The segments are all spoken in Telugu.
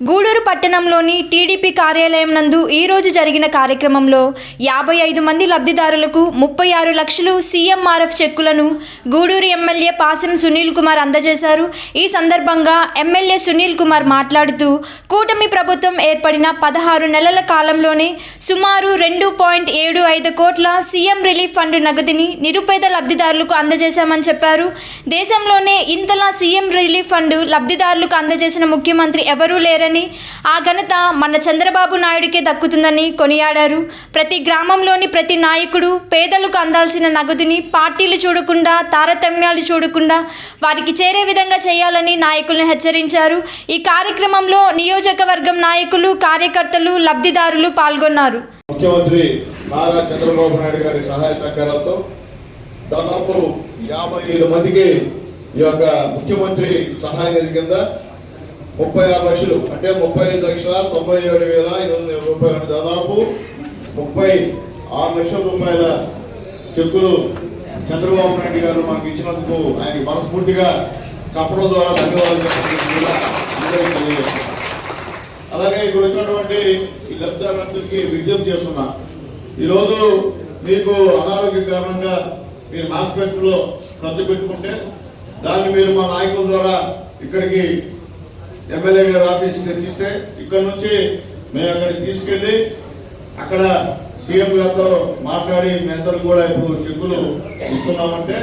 గూడూరు పట్టణంలోని టీడీపీ కార్యాలయం నందు ఈరోజు జరిగిన కార్యక్రమంలో యాభై ఐదు మంది లబ్ధిదారులకు ముప్పై ఆరు లక్షలు సీఎంఆర్ఎఫ్ చెక్కులను గూడూరు ఎమ్మెల్యే పాసం సునీల్ కుమార్ అందజేశారు. ఈ సందర్భంగా ఎమ్మెల్యే సునీల్ కుమార్ మాట్లాడుతూ కూటమి ప్రభుత్వం ఏర్పడిన పదహారు నెలల కాలంలోనే సుమారు రెండు పాయింట్ ఏడు ఐదు కోట్ల సీఎం రిలీఫ్ ఫండ్ నగదుని నిరుపేద లబ్ధిదారులకు అందజేశామని చెప్పారు. దేశంలోనే ఇంతలా సీఎం రిలీఫ్ ఫండ్ లబ్ధిదారులకు అందజేసిన ముఖ్యమంత్రి ఎవరూ లేరని ఆ ఘనత మన చంద్రబాబు నాయుడికే దక్కుతుందని కొనియాడారు. ప్రతి గ్రామంలోని ప్రతి నాయకుడు పేదలకు అందాల్సిన నగదుని పార్టీలు చూడకుండా తారతమ్యాలు చూడకుండా వారికి చేరే విధంగా చేయాలని నాయకులను హెచ్చరించారు. ఈ కార్యక్రమంలో నియోజకవర్గం నాయకులు కార్యకర్తలు లబ్ధిదారులు పాల్గొన్నారు. ముఖ్యమంత్రి నారా చంద్రబాబు నాయుడు గారి సహాయ సహకారాలతో దాదాపు యాభై ఏడు మందికి ఈ యొక్క ముఖ్యమంత్రి సహాయ నిధి కింద ముప్పై ఆరు లక్షలు. అంటే ముప్పై ఐదు లక్షల తొంభై ఏడు వేల ఐదు వందల రూపాయలు దాదాపు ముప్పై ఆరు లక్షల రూపాయల చెక్కులు చంద్రబాబు నాయుడు గారు మాకు ఇచ్చినందుకు ఆయనకి మనస్ఫూర్తిగా చెప్పడం ద్వారా ధన్యవాదాలు అలాగే ఇక్కడ వచ్చినటువంటి ఈ లబ్ధిదారులందరికీ విజ్ఞప్తి చేస్తున్నా. ఈరోజు మీకు అనారోగ్య కారణంగా మీరు హాస్పిటల్లో ఖర్చు పెట్టుకుంటే దాన్ని మీరు మా నాయకుల ద్వారా ఇక్కడికి ఎమ్మెల్యే గారి ఆఫీస్కి తెచ్చిస్తే ఇక్కడ నుంచి మేము అక్కడికి తీసుకెళ్ళి అక్కడ సీఎం గారితో మాట్లాడి మీ కూడా ఇప్పుడు చెక్కులు ఇస్తున్నామంటే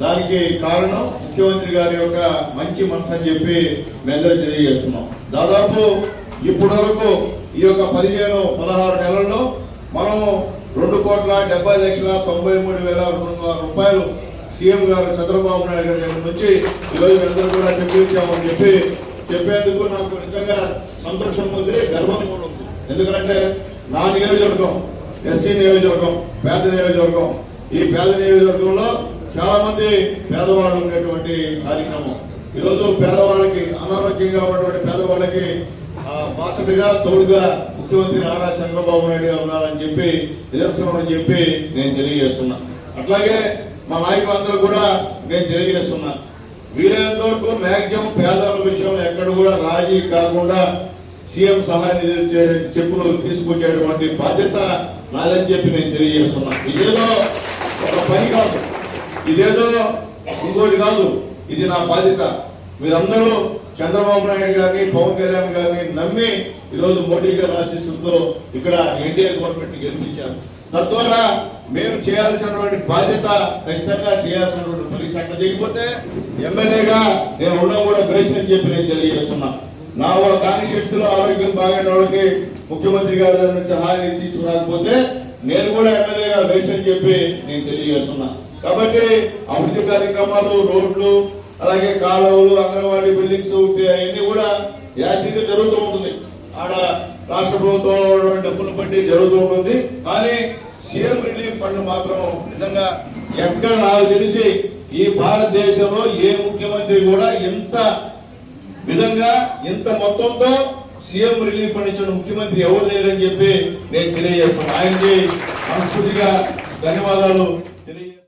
దానికి కారణం ముఖ్యమంత్రి గారి యొక్క మంచి మనసు అని చెప్పి మేమందరూ తెలియజేస్తున్నాం. దాదాపు ఇప్పటి వరకు ఈ యొక్క పదిహేను పదహారు నెలల్లో మనం రెండు కోట్ల డెబ్బై లక్షల తొంభై మూడు వేల రెండు వందల రూపాయలు సీఎం గారు చంద్రబాబు నాయుడు గారి దగ్గర నుంచి ఈరోజు అందరూ కూడా చెప్పించామని చెప్పి చెప్పేందుకు నాకు నిజంగా సంతోషం ఉంది గర్వం ఉంది. ఎందుకంటే నా నియోజకవర్గం ఎస్సీ నియోజకవర్గం పేద నియోజకవర్గం. ఈ పేద నియోజకవర్గంలో చాలా మంది పేదవాళ్ళు ఉండేటువంటి కార్యక్రమం. ఈరోజు పేదవాళ్ళకి అనారోగ్యంగా ఉన్నటువంటి పేదవాళ్ళకి ఆ, బాసటగా తోడుగా ముఖ్యమంత్రి నారా చంద్రబాబు నాయుడు గారు ఉన్నారని చెప్పి నిదర్శనం చెప్పి నేను తెలియజేస్తున్నా. అట్లాగే మా నాయకులందరూ కూడా నేను తెలియజేస్తున్నా. వీలైనంత వరకు మ్యాక్సిమం పేదల విషయంలో ఎక్కడ కూడా రాజీ కాకుండా సీఎం సహాయ నిధి చెప్పులు తీసుకొచ్చేటువంటి బాధ్యత నాదని చెప్పి నేను తెలియజేస్తున్నా. ఇదేదో ఒక పని కాదు. ఇదేదో ఇంకోటి కాదు. ఇది నా బాధ్యత. మీరందరూ చంద్రబాబు నాయుడు గారిని పవన్ కళ్యాణ్ గారిని నమ్మి ఈరోజు మోడీ గారి ఆశీస్సులతో ఇక్కడ ఎన్డీఏ గవర్నమెంట్ గెలిపించారు. తద్వారా మేము చేయాల్సినటువంటి బాధ్యత ఖచ్చితంగా చేయాల్సినటువంటి పరిస్థితి అట్లా చేయకపోతే ఎమ్మెల్యేగా నేను ఉండడం కూడా గ్రహించి చెప్పి నేను తెలియజేస్తున్నా. నా కాన్స్టిట్యూన్సీలో ఆరోగ్యం బాగైన వాళ్ళకి ముఖ్యమంత్రి గారి నుంచి హామీ తీసుకురాకపోతే నేను కూడా ఎమ్మెల్యేగా వేసని చెప్పి నేను తెలియజేస్తున్నా. కాబట్టి అభివృద్ధి కార్యక్రమాలు రోడ్లు అలాగే కాలువలు అంగన్వాడీ బిల్డింగ్స్ అవన్నీ కూడా యాక్చువల్గా జరుగుతూ ఉంటుంది. ఆడ రాష్ట్ర ప్రభుత్వం డబ్బులు బట్టి జరుగుతూ ఉంటుంది. కానీ సీఎం మాత్రం నిజంగా ఎక్కడ నాకు తెలిసి ఈ భారతదేశంలో ఏ ముఖ్యమంత్రి కూడా ఎంత విధంగా ఇంత మొత్తంతో సీఎం రిలీఫ్ ఫండ్ ఇచ్చిన ముఖ్యమంత్రి ఎవరు లేరని చెప్పి నేను తెలియజేస్తున్నాను. ఆయనకి మనస్ఫూర్తిగా ధన్యవాదాలు తెలియజేస్తాను